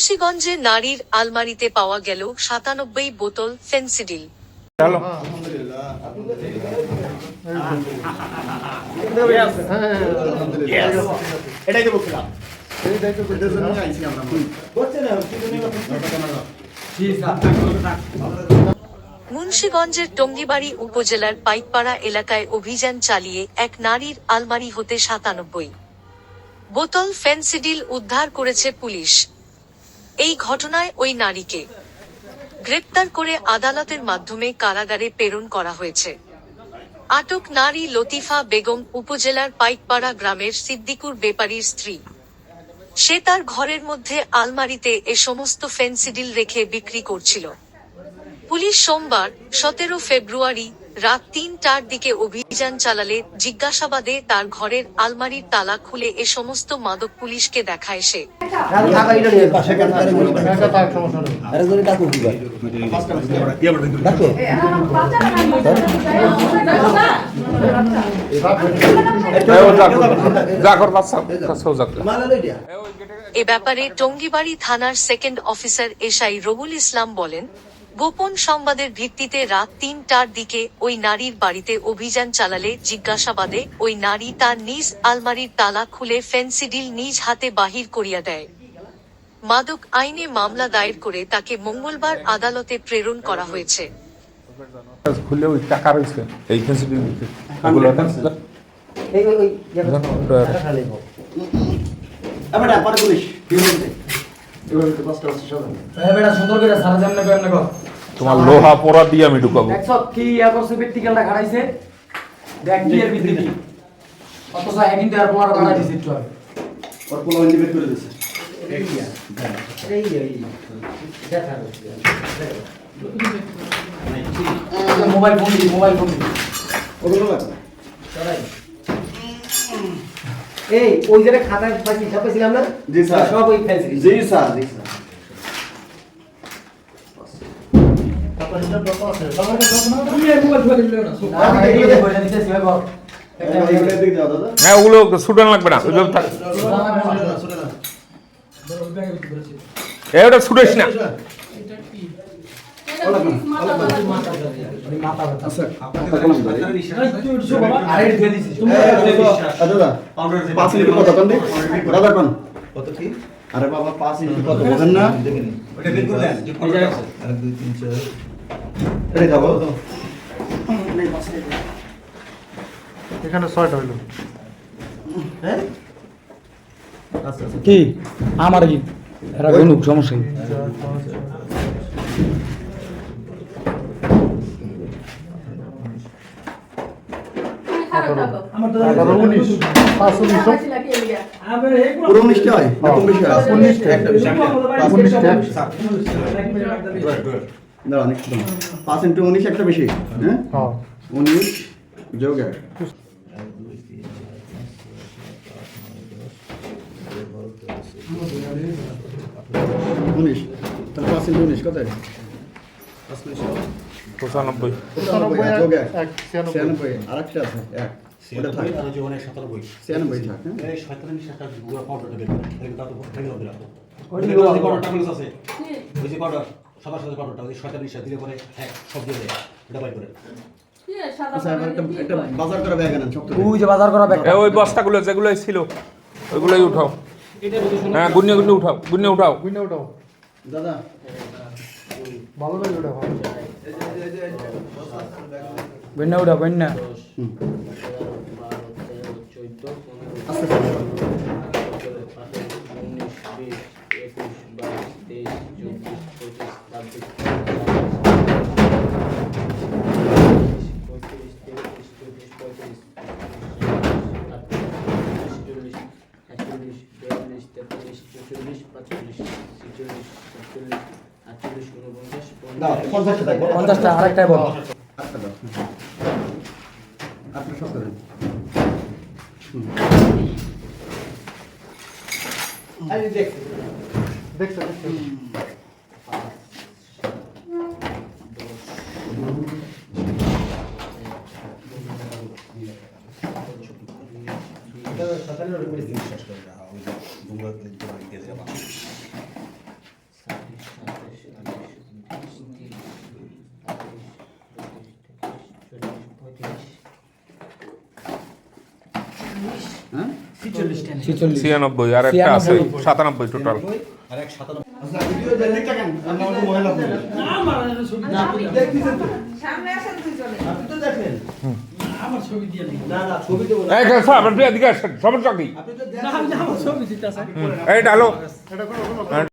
মুন্সিগঞ্জে নারীর আলমারিতে পাওয়া গেল সাতানব্বই বোতল ফেন্সিডিল। মুন্সিগঞ্জের টঙ্গিবাড়ি উপজেলার পাইকপাড়া এলাকায় অভিযান চালিয়ে এক নারীর আলমারি হতে সাতানব্বই। বোতল ফেন্সিডিল উদ্ধার করেছে পুলিশ। এই ঘটনায় ওই নারীকে গ্রেপ্তার করে আদালতের মাধ্যমে কারাগারে প্রেরণ করা হয়েছে। আটক নারী লতিফা বেগম উপজেলার পাইকপাড়া গ্রামের সিদ্দিকুর বেপারীর স্ত্রী। সে তার ঘরের মধ্যে আলমারিতে এ সমস্ত ফেন্সিডিল রেখে বিক্রি করছিল। পুলিশ সোমবার সতেরো ফেব্রুয়ারি রাত তিনটার দিকে অভিযান চালালে জিজ্ঞাসাবাদে তার ঘরের আলমারির তালা খুলে এ সমস্ত মাদক পুলিশকে দেখায় সে। এ ব্যাপারে টঙ্গিবাড়ি থানার সেকেন্ড অফিসার এসআই রবুল ইসলাম বলেন গোপন সংবাদের ভিত্তিতে রাত তিনটার দিকে ওই নারীর বাড়িতে অভিযান চালালে জিজ্ঞাসাবাদে ওই নারী তার নিজ আলমারির তালা খুলে ফেন্সিডিল নিজ হাতে বাহির করিয়া দেয় মাদক আইনে মামলা দায়ের করে তাকে মঙ্গলবার আদালতে প্রেরণ করা হয়েছে খুলে ওই টাকা রয়েছে এই ফেন্সিটি এগুলো এই ওই ওই পরে পুলিশ এভাবে তো পাঁচটা পাঁচটা সাজানো বেটা সুন্দর করে সারা জামনে কেমনে কর তোমার লোহা পোড়া দিয়ে আমি ঢুকাবো। দেখছ কি ইয়া করছে প্র্যাকটিক্যালটা খাড়াইছে? দেখ কি এর ভিতরে কি অথচ একদিন তো আর পনেরো বাড়াই দিছে আগে। ওর পোলা ওই বের করে দিয়েছে এই এই মোবাইল ফোন দি মোবাইল ফোন দি ওগুলো লাগবে এই ওই জায়গায় খাতায় পাইছি হিসাব পাইছিলাম না জি স্যার সব ওই ফেন্সি জি স্যার জি স্যার যে হ্যাঁ ওগুলো লাগবে থাক না আচ্ছা আপনার আরে দিয়ে দিছিস তুমি দাদা পাঁচ মিনিট কত কোন দাদা কোন কত কি আরে বাবা পাঁচ মিনিট কত বলেন না ওটা বের করে দেন এটা যাব এখানে হইল। হ্যাঁ আচ্ছা আচ্ছা কি? আমার কি? এরা সমস্যা কি এগারো উনিশ পাঁচ উনিশ পুরো উনিশটা হয় না কম বেশি হয় উনিশটা একটা বেশি উনিশটা দাঁড়া নেক্সট পাঁচ ইন্টু উনিশ একটা বেশি। হ্যাঁ? হ্যাঁ। উনিশ যোগ এক। উনিশ। তাহলে পাঁচ ইন্টু উনিশ কত? পঁচানব্বই পঁচানব্বই। ছিয়ানব্বই। আর একটা আছে এক। থাক। হ্যাঁ। সবার সাথে পাউডারটা ওই শয়তানি সাথে দিলে পরে হ্যাঁ সব দিয়ে দেয়। এটা বাই করে। আচ্ছা। তুই যে বাজার করা ব্যাগ। এ ওই বস্তাগুলো যেগুলো ছিল ওইগুলোই উঠাও। হ্যাঁ গুন্নে গুন্নে উঠাও গুন্নে উঠাও। বুঝলে ওটাও দাদা ভালো লাগে ওটা ভালো। বন্যা উঠা বন্যা আস্তে দাও পঞ্চাশটা আরেকটাই বল। দাও। আটটা দেখছ। দেখছ হ্যাঁ ছিয়ানব্বই আর একটা আছে। সাতানব্বই টোটাল আচ্ছা সমস্যা কি?